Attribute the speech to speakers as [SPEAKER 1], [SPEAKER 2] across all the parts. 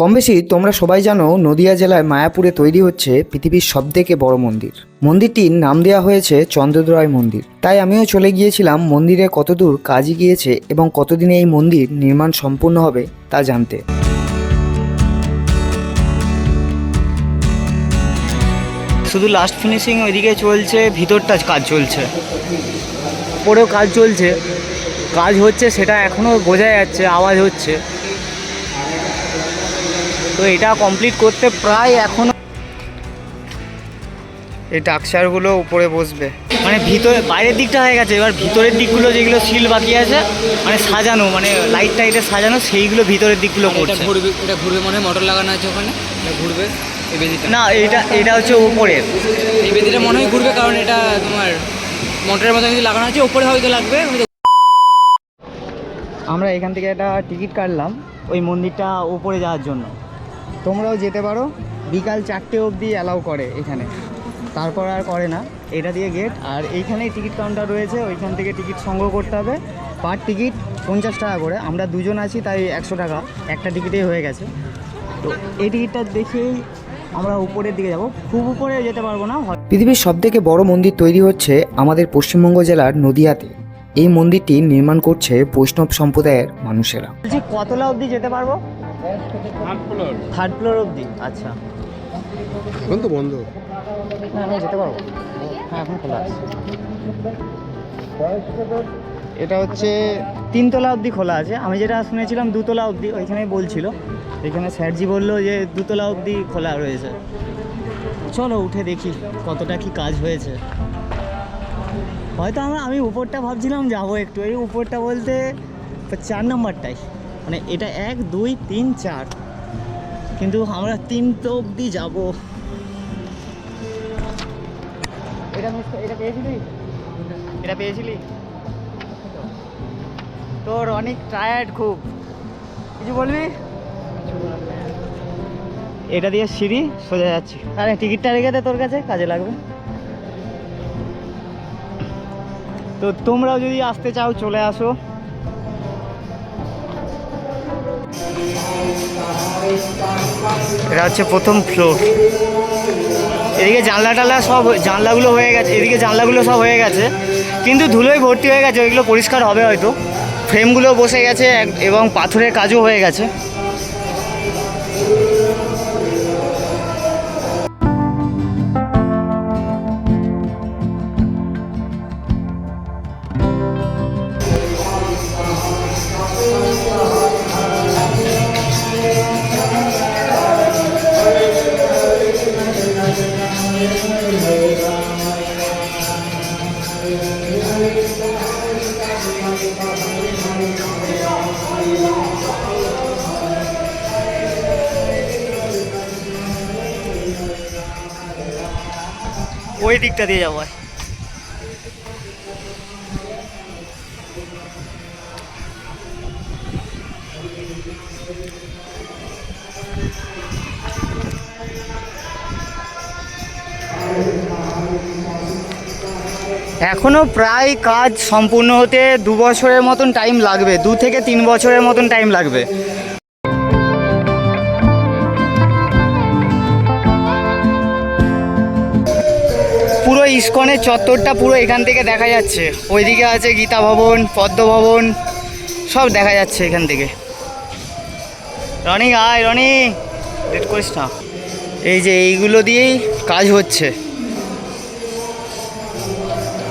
[SPEAKER 1] কম বেশি তোমরা সবাই জানো নদিয়া জেলার মায়াপুরে তৈরি হচ্ছে পৃথিবীর সবথেকে বড় মন্দির। মন্দিরটির নাম দেওয়া হয়েছে চন্দ্রোদয় মন্দির। তাই আমিও চলে গিয়েছিলাম মন্দিরে কতদূর কাজই গিয়েছে এবং কতদিনে এই মন্দির নির্মাণ সম্পূর্ণ হবে তা জানতে।
[SPEAKER 2] শুধু লাস্ট ফিনিশিং ওইদিকে চলছে ভিতরটা কাজ চলছে। পরেও কাজ চলছে। কাজ হচ্ছে সেটা এখনও বোঝা যাচ্ছে আওয়াজ হচ্ছে। তো এটা কমপ্লিট করতে প্রায় এখনও এই টাকচারগুলো উপরে বসবে। মানে ভিতরে বাইরের দিকটা হয়ে গেছে। এবার ভিতরের দিকগুলো যেগুলো সিল বাকি আছে মানে সাজানো মানে লাইট টাইটে সাজানো সেইগুলো ভিতরের দিকগুলো
[SPEAKER 3] এটা
[SPEAKER 2] করছে।
[SPEAKER 3] ঘুরবে এটা ঘুরবে মনে হয় মোটর লাগানো আছে ওখানে? এটা ঘুরবে এই বেদিটা?
[SPEAKER 2] না এটা এটা হচ্ছে উপরের
[SPEAKER 3] এই বেদিটা মনে হয় ঘুরবে কারণ এটা তোমার মোটরের মতো কিছু লাগানো আছে উপরে হয়তো লাগবে হয়তো
[SPEAKER 2] আমরা এখান থেকে একটা টিকিট কাটলাম ওই মন্দিরটা উপরে যাওয়ার জন্য। তোমরাও যেতে পারো। বিকাল চারটে অবধি অ্যালাউ করে এখানে। তারপর আর করে না। এটা দিয়ে গেট আর এইখানেই টিকিট কাউন্টার রয়েছে। ওইখান থেকে টিকিট সংগ্রহ করতে হবে। পার টিকিট পঞ্চাশ টাকা করে। আমরা দুজন আছি তাই একশো টাকা। একটা টিকিটেই হয়ে গেছে। তো এই টিকিটটা দেখেই আমরা উপরের দিকে যাব। খুব উপরে যেতে পারব না।
[SPEAKER 1] পৃথিবীর সবথেকে বড় মন্দির তৈরি হচ্ছে আমাদের পশ্চিমবঙ্গ জেলার নদিয়াতে। এই মন্দিরটি নির্মাণ করছে বৈষ্ণব সম্প্রদায়ের মানুষেরা।
[SPEAKER 2] বলছি কতলা অবধি যেতে পারব? থার্ড ফ্লোর অবধি আচ্ছা।
[SPEAKER 4] এখন তো বন্ধ।
[SPEAKER 2] না আমি যেতে পারব। হ্যাঁ এখন খোলা আছে। এটা হচ্ছে তিনতলা অবধি খোলা আছে। আমি যেটা শুনেছিলাম দুতলা অবধি ওইখানেই বলছিল। এখানে স্যারজি বলল যে দুতলা অবধি খোলা রয়েছে। চলো উঠে দেখি কতটা কি কাজ হয়েছে। হয়তো আমরা আমি উপরটা ভাবছিলাম যাব একটু। এই উপরটা বলতে চার নম্বরটাই। মানে এটা এক, দুই, তিন, চার। কিন্তু আমরা তিন তো অবধি যাব। এটা এটা পেয়েছিলি? এটা পেয়েছিলি? তোর অনেক টায়ার্ড খুব। কিছু বলবি? এটা দিয়ে সিঁড়ি সোজা যাচ্ছি। আরে, টিকিটটা রেখে দে তোর কাছে, কাজে লাগবে। তো তোমরাও যদি আসতে চাও, চলে আসো। এটা হচ্ছে প্রথম ফ্লোর এদিকে জানলা টালা সব জানলাগুলো হয়ে গেছে, এদিকে জানলাগুলো সব হয়ে গেছে। কিন্তু ধুলোয় ভর্তি হয়ে গেছে, ওইগুলো পরিষ্কার হবে হয়তো। ফ্রেমগুলো বসে গেছে এবং পাথরের কাজও হয়ে গেছে। দিকটা দিয়ে যাব আয়। এখনও প্রায় কাজ সম্পূর্ণ হতে দু বছরের মতন টাইম লাগবে, দু থেকে তিন বছরের মতন টাইম লাগবে ইস্কনের চত্বরটা পুরো এখান থেকে দেখা যাচ্ছে। ওইদিকে আছে গীতা ভবন, পদ্ম ভবন, সব দেখা যাচ্ছে এখান থেকে। রনি, আয় রনি লেট করিস না। এই যে এইগুলো দিয়েই কাজ হচ্ছে।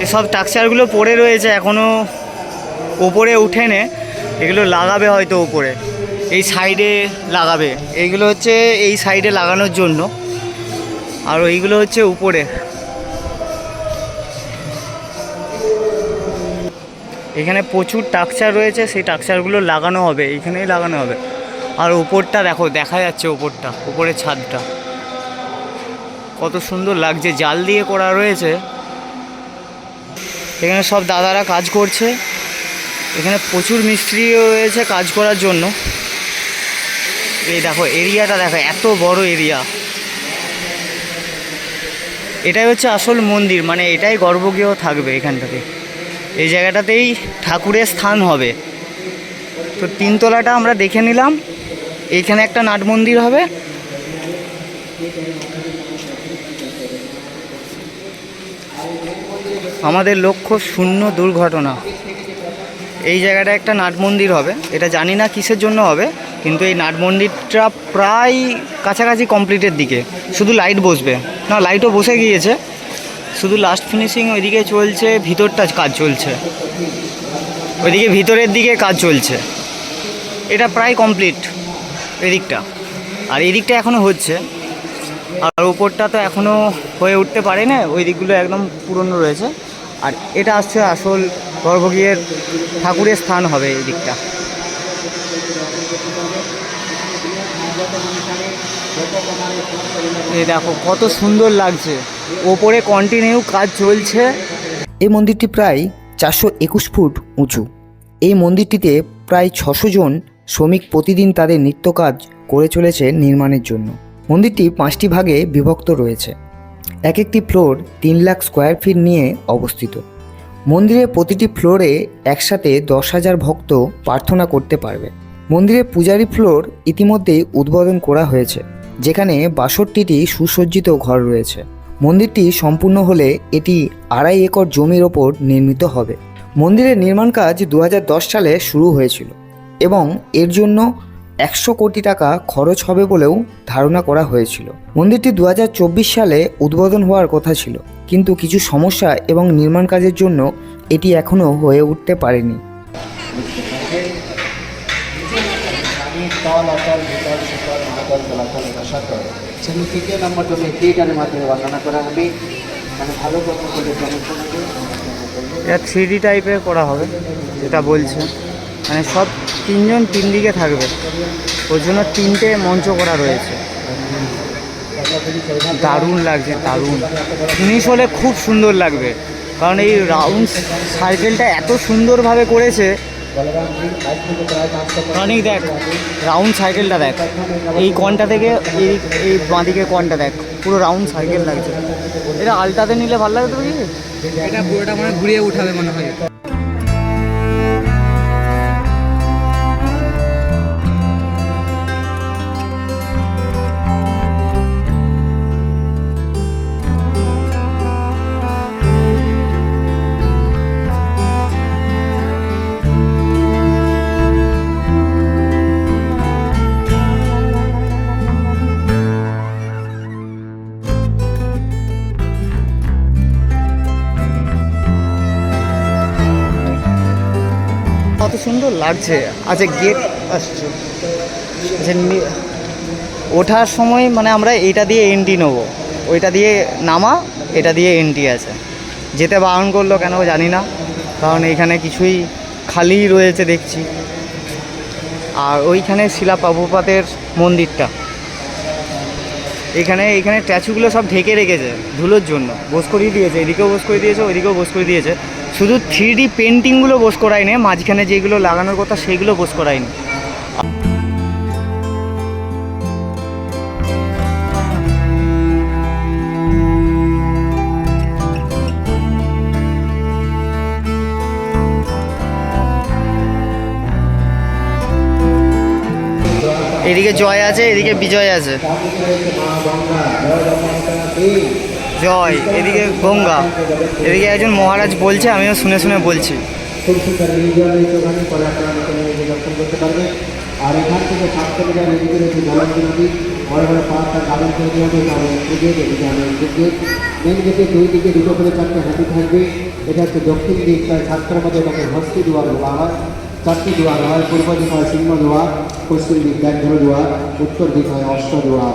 [SPEAKER 2] এসব টাকচারগুলো পড়ে রয়েছে এখনও ওপরে উঠেনে এগুলো লাগাবে হয়তো ওপরে। এই সাইডে লাগাবে। এইগুলো হচ্ছে এই সাইডে লাগানোর জন্য। আর ওইগুলো হচ্ছে উপরে। এখানে প্রচুর টাকচার রয়েছে, সেই টাকচারগুলো লাগানো হবে এইখানেই লাগানো হবে। আর উপরটা দেখো, দেখা যাচ্ছে উপরটা, উপরের ছাদটা। কত সুন্দর লাগছে, জাল দিয়ে করা রয়েছে। এখানে সব দাদারা কাজ করছে। এখানে প্রচুর মিস্ত্রি রয়েছে কাজ করার জন্য। এই দেখো, এরিয়াটা দেখো, এত বড় এরিয়া। এটাই হচ্ছে আসল মন্দির মানে এটাই গর্ভগৃহ থাকবে এখানটাতে। এই জায়গাটাতেই ঠাকুরের স্থান হবে। তো তিনতলাটা আমরা দেখে নিলাম। এইখানে একটা নাট মন্দির হবে। আমাদের লক্ষ্য শূন্য দুর্ঘটনা। এই জায়গাটা একটা নাট মন্দির হবে। এটা জানি না কিসের জন্য হবে, কিন্তু এই নাট মন্দিরটা প্রায় কাছাকাছি কমপ্লিটের দিকে। শুধু লাইট বসবে। না লাইটও বসে গিয়েছে। শুধু লাস্ট ফিনিশিং ওইদিকে চলছে, ভিতরটা কাজ চলছে। ওইদিকে ভিতরের দিকে কাজ চলছে। এটা প্রায় কমপ্লিট এদিকটা। আর এদিকটা এখনও হচ্ছে। আর ওপরটা তো এখনও হয়ে উঠতে পারে না ওই দিকগুলো একদম পুরনো রয়েছে। আর এটা আসছে আসল গর্ভগৃহের ঠাকুরের স্থান হবে এই দিকটা। এই দেখো, কত সুন্দর লাগছে। ওপরে কন্টিনিউ কাজ চলছে।
[SPEAKER 1] এই মন্দিরটি প্রায় চারশো একুশ ফুট উঁচু। এই মন্দিরটিতে প্রায় ছশো জন শ্রমিক প্রতিদিন তাদের নিত্য কাজ করে চলেছে নির্মাণের জন্য। মন্দিরটি পাঁচটি ভাগে বিভক্ত রয়েছে। এক একটি ফ্লোর তিন লাখ স্কোয়ার ফিট নিয়ে অবস্থিত। মন্দিরের প্রতিটি ফ্লোরে একসাথে দশ হাজার ভক্ত প্রার্থনা করতে পারবে। মন্দিরের পূজারি ফ্লোর ইতিমধ্যেই উদ্বোধন করা হয়েছে। যেখানে বাষট্টিটি সুসজ্জিত ঘর রয়েছে। মন্দিরটি সম্পূর্ণ হলে এটি আড়াই একর জমির ওপর নির্মিত হবে। মন্দিরের নির্মাণ কাজ দু হাজার দশ সালে শুরু হয়েছিল এবং এর জন্য একশো কোটি টাকা খরচ হবে বলেও ধারণা করা হয়েছিল। মন্দিরটি দু হাজার চব্বিশ সালে উদ্বোধন হওয়ার কথা ছিল, কিন্তু কিছু সমস্যা এবং নির্মাণ কাজের জন্য এটি এখনও হয়ে উঠতে পারেনি।
[SPEAKER 5] সেগুলো তৃতীয় নম্বর জন্য থিয়েটারের মাধ্যমে বর্ণনা করা হবে। মানে ভালো
[SPEAKER 2] এটা থ্রি ডি টাইপের করা হবে যেটা বলছে। মানে সব তিনজন তিন দিকে থাকবে। ওই জন্য তিনটে মঞ্চ করা রয়েছে। দারুণ লাগছে দারুণ। জিনিস হলে খুব সুন্দর লাগবে। কারণ এই রাউন্ড সাইকেলটা এত সুন্দরভাবে করেছে অনেক দেখ রাউন্ড সাইকেলটা দেখ। এই কনটা থেকে এই এই বাঁদিকে কনটা দেখ, পুরো রাউন্ড সাইকেল লাগছে। এটা আলটাতে নিলে ভালো লাগতো কি
[SPEAKER 3] এটা পুরোটা মানে ঘুরিয়ে উঠাবে মনে হয়।
[SPEAKER 2] কত সুন্দর লাগছে। আচ্ছা গেট আসছে। আচ্ছা ওঠার সময় মানে আমরা এইটা দিয়ে এন্ট্রি নেব। ওইটা দিয়ে নামা, এটা দিয়ে এন্ট্রি আছে। যেতে বারণ করল কেন জানি না, কারণ এইখানে কিছুই খালি রয়েছে দেখছি। আর ওইখানে শিলা প্রভুপাতের মন্দিরটা। এখানে এখানে স্ট্যাচুগুলো সব ঢেকে রেখেছে ধুলোর জন্য। বোস করিয়ে দিয়েছে, এদিকেও বোস করে দিয়েছে ওইদিকেও বোস করে দিয়েছে। শুধু থ্রি ডি পেন্টিংগুলো বোস করায়নি, মাঝখানে যেগুলো লাগানোর কথা সেগুলো বোস করায়নি। এদিকে জয় আছে, এদিকে বিজয় আছে। জয় এদিকে গঙ্গা এদিকে একজন মহারাজ বলছে আমিও শুনে শুনে বলছি
[SPEAKER 5] আর এখান থেকে মিটার এদিকে রয়েছে জলাঞ্জি নদী বড় বড় পাহাড়টা গার্ডেন তার এদিকে এন্ট্রি মেন গেটে দুই দিকে দুটো করে চারটে হাতি থাকবে এটা হচ্ছে দক্ষিণ দিক প্রায় সাতটার মধ্যে এটাকে হস্তি দুয়ার হয় চারটি দুয়ার হয় পূর্ব দিক হয় সিংহ দুয়ার পশ্চিম দিক ব্যাঘ্র দুয়ার উত্তর দিক হয় অষ্ট দুয়ার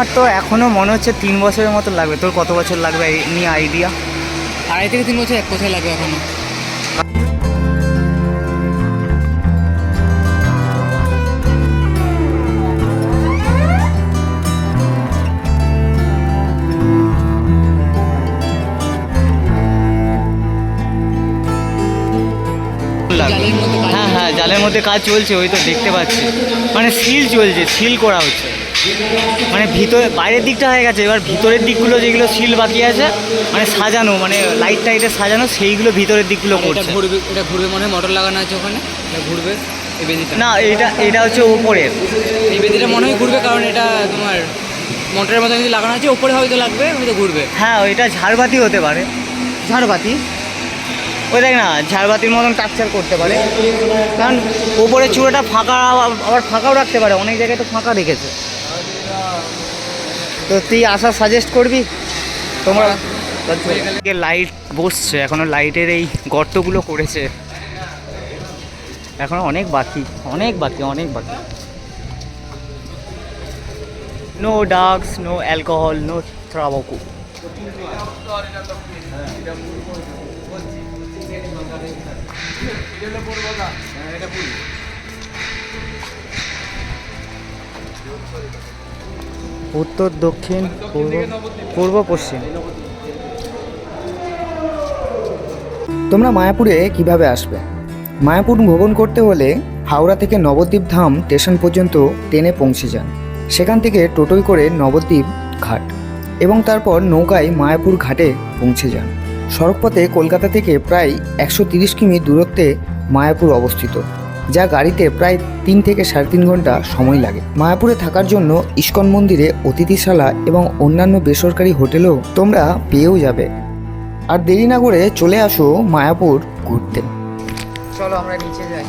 [SPEAKER 2] আমার তো এখনও মনে হচ্ছে তিন বছরের মতো লাগবে। তোর কত বছর লাগবে এই নিয়ে আইডিয়া
[SPEAKER 3] আড়াই থেকে তিন বছর এক কোথায় লাগবে এখনও
[SPEAKER 2] হ্যাঁ হ্যাঁ জালের মধ্যে কাজ চলছে ওই তো দেখতে পাচ্ছি। মানে সিল চলছে সিল করা হচ্ছে। মানে ভিতরে বাইরের দিকটা হয়ে গেছে। এবার ভিতরের দিকগুলো যেগুলো সিল বাকি আছে মানে সাজানো মানে লাইট টাইটে সাজানো সেইগুলো ভিতরের দিকগুলো করছে।
[SPEAKER 3] ঘুরবে এটা ঘুরবে মনে হয় মোটর লাগানো আছে ওখানে? এটা ঘুরবে এই বেদিটা?
[SPEAKER 2] না এটা এটা হচ্ছে উপরের
[SPEAKER 3] এই বেদিটা মনে হয় ঘুরবে কারণ এটা তোমার মোটরের মতো যদি লাগানো আছে ওপরে হয়তো লাগবে হয়তো ঘুরবে।
[SPEAKER 2] হ্যাঁ ওইটা ঝাড়বাতি হতে পারে। ঝাড়বাতি? ওই দেখ না ঝাড়বাতির মতন টাকচার করতে পারে। কারণ ওপরে চূড়াটা ফাঁকা আবার- আবার ফাঁকাও রাখতে পারে অনেক জায়গায় তো ফাঁকা রেখেছে। তো তুই আসা সাজেস্ট করবি? তোমরা লাইট বসছে এখনও লাইটের এই গর্তগুলো করেছে। এখনও অনেক বাকি অনেক বাকি অনেক বাকি। No drugs no alcohol no tobacco উত্তর, দক্ষিণ, পূর্ব পূর্ব, পশ্চিম।
[SPEAKER 1] তোমরা মায়াপুরে কীভাবে আসবে? মায়াপুর ভ্রমণ করতে হলে হাওড়া থেকে নবদ্বীপ ধাম স্টেশন পর্যন্ত ট্রেনে পৌঁছে যান। সেখান থেকে টোটোয় করে নবদ্বীপ ঘাট এবং তারপর নৌকায় মায়াপুর ঘাটে পৌঁছে যান। সড়কপথে কলকাতা থেকে প্রায় একশো কিমি দূরত্বে মায়াপুর অবস্থিত। যা গাড়িতে প্রায় তিন থেকে সাড়ে তিন ঘণ্টা সময় লাগে। মায়াপুরে থাকার জন্য ইস্কন মন্দিরে অতিথিশালা এবং অন্যান্য বেসরকারি হোটেলও তোমরা পেয়েও যাবে। আর দেরি না করে চলে আসো মায়াপুর ঘুরতে।
[SPEAKER 2] চলো আমরা নিচে যাই।